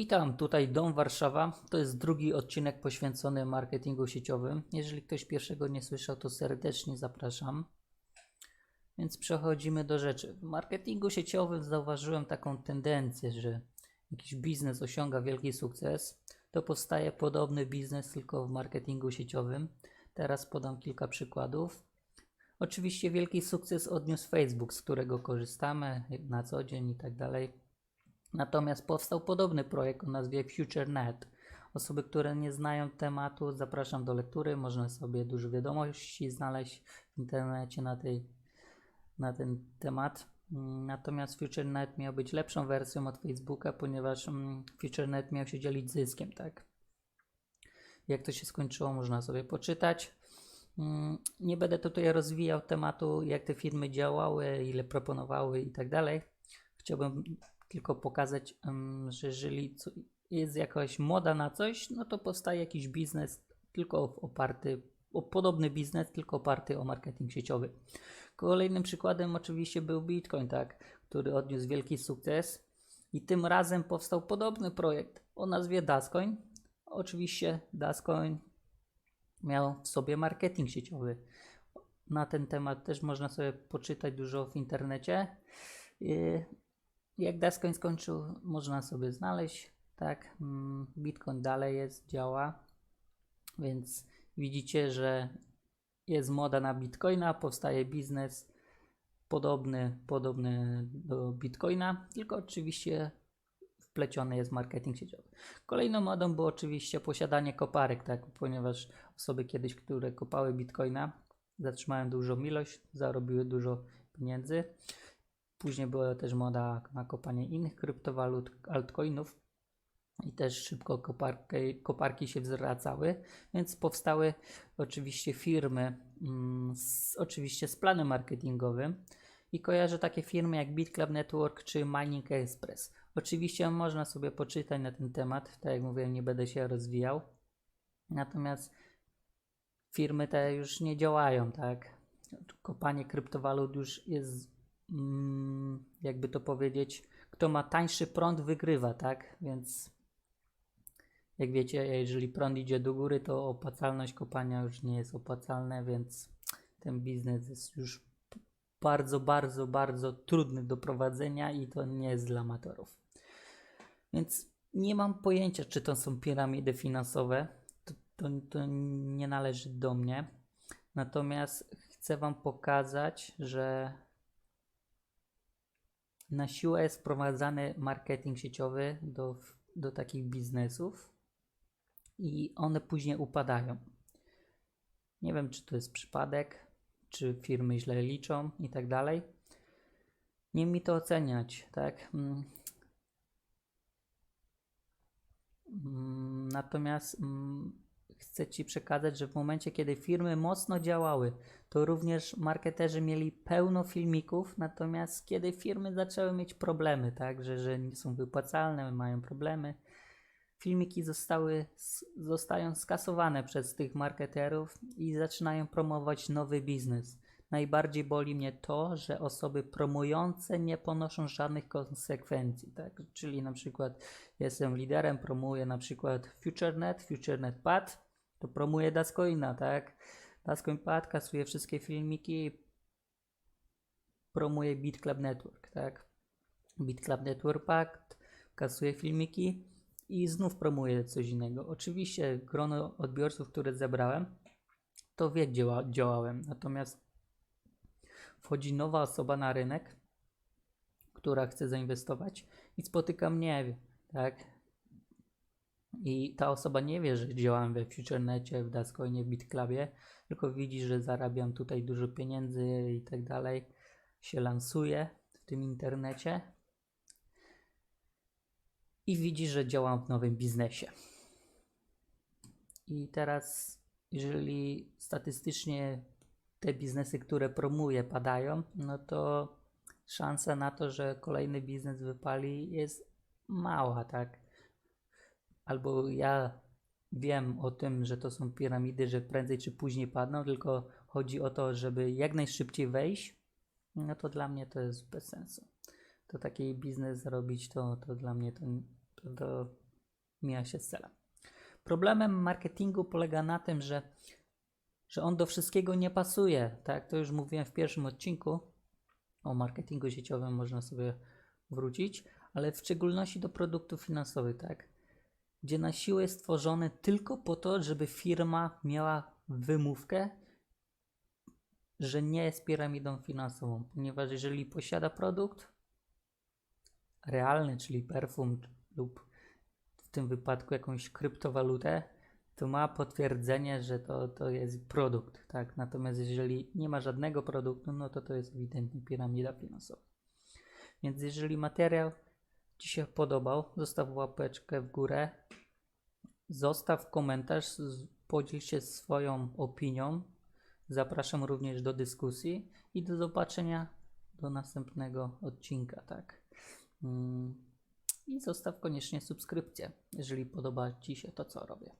Witam, tutaj Dom Warszawa. To jest drugi odcinek poświęcony marketingu sieciowym. Jeżeli ktoś pierwszego nie słyszał, to serdecznie zapraszam. Więc przechodzimy do rzeczy. W marketingu sieciowym zauważyłem taką tendencję, że jakiś biznes osiąga wielki sukces, to powstaje podobny biznes tylko w marketingu sieciowym. Teraz podam kilka przykładów. Oczywiście wielki sukces odniósł Facebook, z którego korzystamy na co dzień i tak dalej. Natomiast powstał podobny projekt o nazwie FutureNet. Osoby, które nie znają tematu, zapraszam do lektury. Można sobie dużo wiadomości znaleźć w internecie na, tej, na ten temat. Natomiast FutureNet miał być lepszą wersją od Facebooka, ponieważ mm, FutureNet miał się dzielić zyskiem, tak? Jak to się skończyło, można sobie poczytać. Mm, Nie będę tutaj rozwijał tematu, jak te firmy działały, ile proponowały i tak dalej. Chciałbym tylko pokazać, że jeżeli jest jakaś moda na coś, no to powstaje jakiś biznes tylko oparty, o podobny biznes, tylko oparty o marketing sieciowy. Kolejnym przykładem oczywiście był Bitcoin, tak, który odniósł wielki sukces i tym razem powstał podobny projekt o nazwie Dascoin. Oczywiście Dascoin miał w sobie marketing sieciowy. Na ten temat też można sobie poczytać dużo w internecie. Jak Dascoin skończył, można sobie znaleźć. Tak, mm, Bitcoin dalej jest, działa, więc widzicie, że jest moda na Bitcoina, powstaje biznes podobny, podobny do Bitcoina, tylko oczywiście wpleciony jest marketing sieciowy. Kolejną modą było oczywiście posiadanie koparek, tak, ponieważ osoby kiedyś, które kopały Bitcoina, zatrzymają dużą ilość, zarobiły dużo pieniędzy. Później była też moda na kopanie innych kryptowalut, altcoinów i też szybko koparki, koparki się zwracały, więc powstały oczywiście firmy, mm, z, oczywiście z planem marketingowym i kojarzę takie firmy jak BitClub Network czy Mining Express. Oczywiście można sobie poczytać na ten temat, tak jak mówiłem, nie będę się rozwijał, natomiast firmy te już nie działają, tak? Kopanie kryptowalut już jest, jakby to powiedzieć, kto ma tańszy prąd wygrywa, tak? Więc jak wiecie, jeżeli prąd idzie do góry, to opłacalność kopania już nie jest opłacalna, więc ten biznes jest już bardzo, bardzo, bardzo trudny do prowadzenia i to nie jest dla amatorów. Więc nie mam pojęcia, czy to są piramidy finansowe. To, to, to nie należy do mnie. Natomiast chcę Wam pokazać, że na siłę jest wprowadzany marketing sieciowy do, do takich biznesów i one później upadają. Nie wiem, czy to jest przypadek, czy firmy źle liczą i tak dalej. Nie mi to oceniać, tak? Mm. Mm, Natomiast mm, chcę Ci przekazać, że w momencie, kiedy firmy mocno działały, to również marketerzy mieli pełno filmików, natomiast kiedy firmy zaczęły mieć problemy, tak, że, że nie są wypłacalne, mają problemy, filmiki zostały, zostają skasowane przez tych marketerów i zaczynają promować nowy biznes. Najbardziej boli mnie to, że osoby promujące nie ponoszą żadnych konsekwencji, tak? Czyli na przykład jestem liderem, promuję na przykład FutureNet, FutureNet Pad, to promuję Dascoina, tak? Dascoin Pad kasuje wszystkie filmiki promuje BitClub Network, tak? BitClub Network Pad kasuje filmiki i znów promuje coś innego. Oczywiście grono odbiorców, które zebrałem, to wie, gdzie działa, działałem. Natomiast wchodzi nowa osoba na rynek, która chce zainwestować i spotyka mnie, tak? I ta osoba nie wie, że działam we FutureNecie, w Dascoinie, w BitClubie, tylko widzi, że zarabiam tutaj dużo pieniędzy i tak dalej, się lansuje w tym internecie i widzi, że działam w nowym biznesie. I teraz, jeżeli statystycznie te biznesy, które promuję, padają, no to szansa na to, że kolejny biznes wypali jest mała, tak? Albo ja wiem o tym, że to są piramidy, że prędzej czy później padną, tylko chodzi o to, żeby jak najszybciej wejść, no to dla mnie to jest bez sensu. To taki biznes zrobić, to, to dla mnie to, to, to mija się z celem. Problemem marketingu polega na tym, że, że on do wszystkiego nie pasuje. Tak, to już mówiłem w pierwszym odcinku o marketingu sieciowym, można sobie wrócić, ale w szczególności do produktów finansowych, tak, gdzie na siłę jest stworzony tylko po to, żeby firma miała wymówkę, że nie jest piramidą finansową, ponieważ jeżeli posiada produkt realny, czyli perfum lub w tym wypadku jakąś kryptowalutę, to ma potwierdzenie, że to, to jest produkt, tak? Natomiast jeżeli nie ma żadnego produktu, no to to jest ewidentnie piramida finansowa. Więc jeżeli materiał Ci się podobał, zostaw łapeczkę w górę, zostaw komentarz, podziel się swoją opinią. Zapraszam również do dyskusji i do zobaczenia do następnego odcinka, tak? Mm, I zostaw koniecznie subskrypcję, jeżeli podoba Ci się to, co robię.